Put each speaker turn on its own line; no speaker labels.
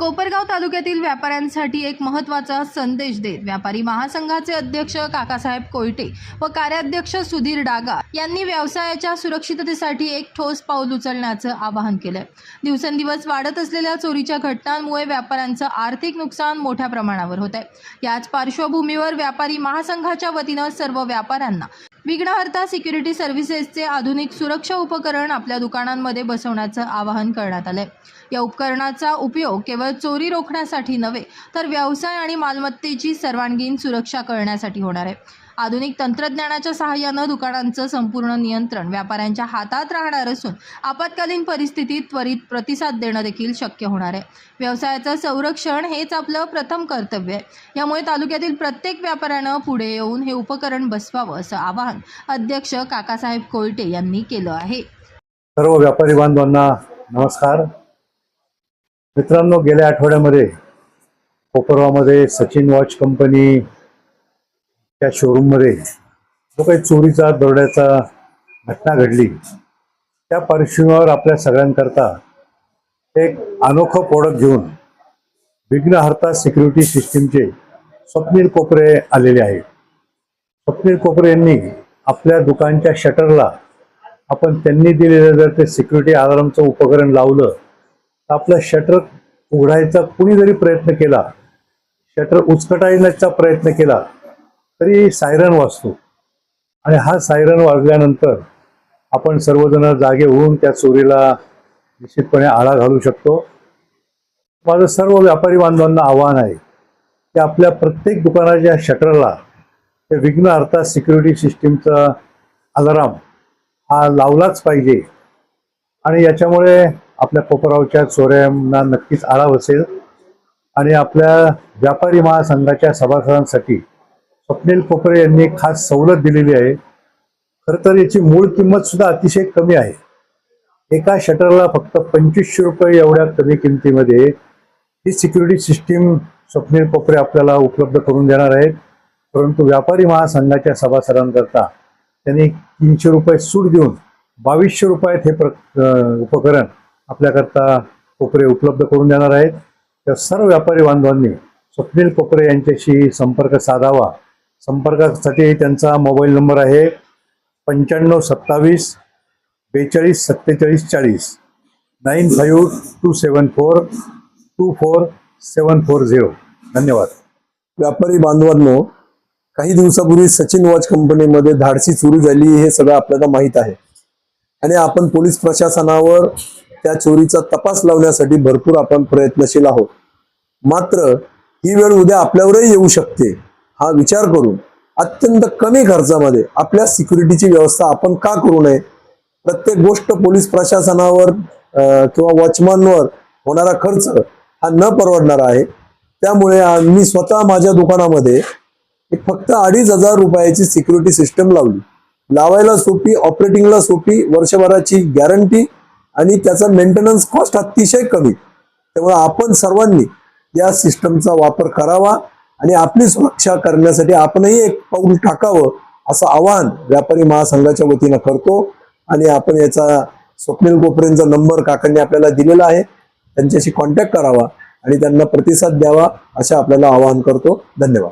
कोपरगाव तालुक्यातील व्यापाऱ्यांसाठी एक महत्त्वाचा संदेश देत व्यापारी महासंघाचे अध्यक्ष काकासाहेब कोयटे व कार्याध्यक्ष सुधीर डागा यांनी व्यवसायाच्या सुरक्षिततेसाठी एक ठोस पाऊल उचलण्याचं आवाहन केलंय. दिवसेंदिवस वाढत असलेल्या चोरीच्या घटनांमुळे व्यापाऱ्यांचं आर्थिक नुकसान मोठ्या प्रमाणावर होत आहे याच पार्श्वभूमीवर व्यापारी महासंघाच्या वतीनं सर्व व्यापाऱ्यांना विघ्नहर्ता सिक्युरिटी सर्व्हिसेसचे आधुनिक सुरक्षा उपकरण आपल्या दुकानांमध्ये बसवण्याचं आवाहन करण्यात आलंय. या उपकरणाचा उपयोग केवळ चोरी रोखण्यासाठी नव्हे तर व्यवसाय आणि मालमत्तेची सर्वांगीण सुरक्षा करण्यासाठी होणार आहे. आधुनिक तंत्रज्ञानाच्या सहाय्यानं दुकानांचं संपूर्ण नियंत्रण व्यापाऱ्यांच्या हातात राहणार असून आपत्कालीन परिस्थितीत त्वरित प्रतिसाद देणं देखील शक्य होणार आहे. व्यवसायाचं संरक्षण हेच आपलं प्रथम कर्तव्य आहे. यामुळे तालुक्यातील प्रत्येक व्यापाऱ्यानं पुढे येऊन हे उपकरण बसवावं असं आवाहन अध्यक्ष काकासाहेब कोयटे यांनी केलं आहे.
सर्व व्यापारी बांधवांना नमस्कार. मित्रांनो गेल्या आठवड्यामध्ये कोपरवामध्ये सचिन वॉच कंपनी त्या शोरूममध्ये जो काही चोरीचा दरोड्याचा घटना घडली त्या पार्श्वभूमीवर आपल्या सगळ्यांकरता एक अनोखं प्रोडक्ट घेऊन विघ्नहर्ता सिक्युरिटी सिस्टीमचे स्वप्नील कोपरे आलेले आहेत. स्वप्नील कोपरे यांनी आपल्या दुकानच्या शटरला आपण त्यांनी दिलेलं जर ते सिक्युरिटी अलार्मचं उपकरण लावलं तर आपलं शटर उघडायचा कुणी जरी प्रयत्न केला शटर उचकटायचा प्रयत्न केला तरी सायरन वाजतो. आणि हा सायरन वाजल्यानंतर आपण सर्वजण जागे होऊन त्या चोरीला निश्चितपणे आळा घालू शकतो. माझं सर्व व्यापारी बांधवांना आव्हान आहे की आपल्या प्रत्येक दुकानाच्या शटरला ते विघ्न अर्थात सिक्युरिटी सिस्टीमचा अलाराम हा लावलाच पाहिजे. आणि याच्यामुळे आपल्या कोपरावच्या चोऱ्यांना नक्कीच आळा बसेल. आणि आपल्या व्यापारी महासंघाच्या सभासदांसाठी स्वप्नील कोपरे यांनी खास सवलत दिलेली आहे. खरं तर याची मूळ किंमत सुद्धा अतिशय कमी आहे. एका शटरला फक्त पंचवीसशे रुपये एवढ्या कमी किमतीमध्ये ही सिक्युरिटी सिस्टीम स्वप्नील कोपरे आपल्याला उपलब्ध करून देणार आहेत. परंतु व्यापारी महासंघाच्या सभासदांकरता त्यांनी तीनशे रुपये सूट देऊन बावीसशे रुपयात हे प्र उपकरण आपल्याकरता कोपरे उपलब्ध करून देणार आहेत. तर सर्व व्यापारी बांधवांनी स्वप्नील कोपरे यांच्याशी संपर्क साधावा. संपर्कासाठी त्यांचा मोबाईल नंबर आहे पंच्याण्णव सत्तावीस बेचाळीस सत्तेचाळीस चाळीस. Nine five two seven four two four seven four zero. धन्यवाद.
व्यापारी बांधवांनो काही दिवसापूर्वी सचिन वॉच कंपनीमध्ये धाडसी चोरी झाली हे सगळं आपल्याला माहीत आहे. आणि आपण पोलीस प्रशासनावर त्या चोरीचा तपास लावण्यासाठी भरपूर आपण प्रयत्नशील आहोत. मात्र ही वेळ उद्या आपल्यावरही येऊ शकते. हा विचार करून अत्यंत कमी खर्चामध्ये आपल्या सिक्युरिटीची व्यवस्था आपण का करू नये? प्रत्येक गोष्ट पोलीस प्रशासनावर किंवा वॉचमनवर होणारा खर्च हा न परवडणारा आहे. त्यामुळे मी स्वतः माझ्या दुकानामध्ये एक फक्त अडीच हजार रुपयाची सिक्युरिटी सिस्टम लावली. लावायला सोपी ऑपरेटिंगला सोपी वर्षभराची गॅरंटी आणि त्याचा मेंटेनन्स कॉस्ट अतिशय कमी. त्यामुळे आपण सर्वांनी या सिस्टमचा वापर करावा. आणि आपली सुरक्षा करण्यासाठी आपणही एक पाऊल टाकावं असं आवाहन व्यापारी महासंघाच्या वतीनं करतो. आणि आपण याचा स्वप्नील कोपरेंचा नंबर काकांनी आपल्याला दिलेला आहे. त्यांच्याशी कॉन्टॅक्ट करावा आणि त्यांना प्रतिसाद द्यावा असे आपल्याला आवाहन करतो. धन्यवाद.